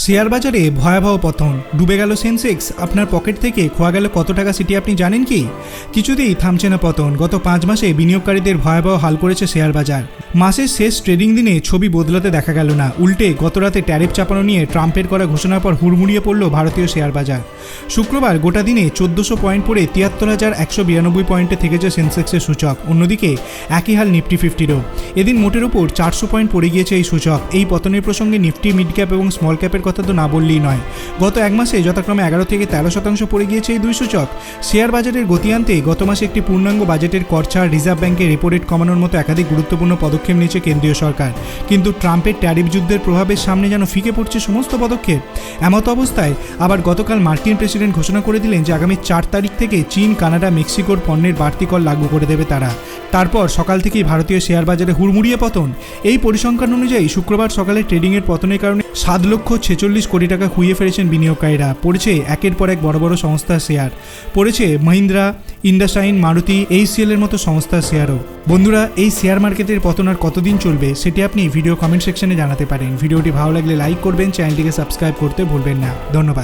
Share বাজারে ভয়াবহ পতন। ডুবে গেল সেন্সেক্স। আপনার পকেট থেকে খোয়া গেল কত টাকা সিটি আপনি জানেন কি? কিছুতেই থামছে না পতন। গত পাঁচ মাসে বিনিয়োগকারীদের ভয়াবহ হাল করেছে শেয়ার বাজার মাসের শেষ ট্রেডিং দিনে ছবি বদলাতে দেখা গেল না। উল্টে গতরাতে ট্যারিফ চাপানো নিয়ে ট্রাম্পের করা ঘোষণার পর হুড়মুড়িয়ে পড়ল ভারতীয় শেয়ার বাজার শুক্রবার গোটা দিনে চোদ্দশো পয়েন্ট পড়ে তিয়াত্তর হাজার একশো বিরানব্বই পয়েন্টে থেকেছে সেন্সেক্সের সূচক। অন্যদিকে, একই হাল নিফটি ফিফটিরও। এদিন মোটের ওপর চারশো পয়েন্ট পড়ে গিয়েছে এই সূচক। এই পতনের প্রসঙ্গে নিফটি, মিড ক্যাপ এবং স্মল ক্যাপের কথা তো না বললেই নয়। গত এক মাসে যথাক্রমে এগারো থেকে তেরো শতাংশ পড়ে গিয়েছে এই দুই সূচক। শেয়ার বাজারের গতি আনতে গত মাসে একটি পূর্ণাঙ্গ বাজেটের খরচা রিজার্ভ ব্যাংকের রেপো রেট কমানোর মতো একাধিক গুরুত্বপূর্ণ পদক্ষেপ নিয়েছে কেন্দ্রীয় সরকার। কিন্তু ট্রাম্পের ট্যারিফ যুদ্ধের প্রভাবের সামনে যেন ফিকে পড়ছে সমস্ত পদক্ষেপ, এমত অবস্থায় আবার গতকাল মার্কিন প্রেসিডেন্ট ঘোষণা করে দিলেন যে আগামী চার তারিখ থেকে চীন, কানাডা, মেক্সিকোর পণ্যের বাড়তি কর লাগু করে দেবে তারা। তারপর সকাল থেকেই ভারতীয় শেয়ার বাজারে হুড়মুড়িয়ে পতন। এই পরিসংখ্যান অনুযায়ী শুক্রবার সকালে ট্রেডিংয়ের পতনের কারণে সাত লক্ষ ছেচল্লিশ কোটি টাকা খুইয়ে ফেলেছেন বিনিয়োগকারীরা। পড়েছে একের পর এক বড় বড় সংস্থার শেয়ার। পড়েছে মহিন্দ্রা ইন্ডাসাইন মারুতি, এইচসিএল এর মতো সংস্থার শেয়ারও। বন্ধুরা, এই শেয়ার মার্কেটের পতন আর কতদিন চলবে সেটি আপনি ভিডিও কমেন্ট সেকশনে জানাতে পারেন। ভিডিওটি ভালো লাগলে লাইক করবেন, চ্যানেলটিকে সাবস্ক্রাইব করতে ভুলবেন না। ধন্যবাদ।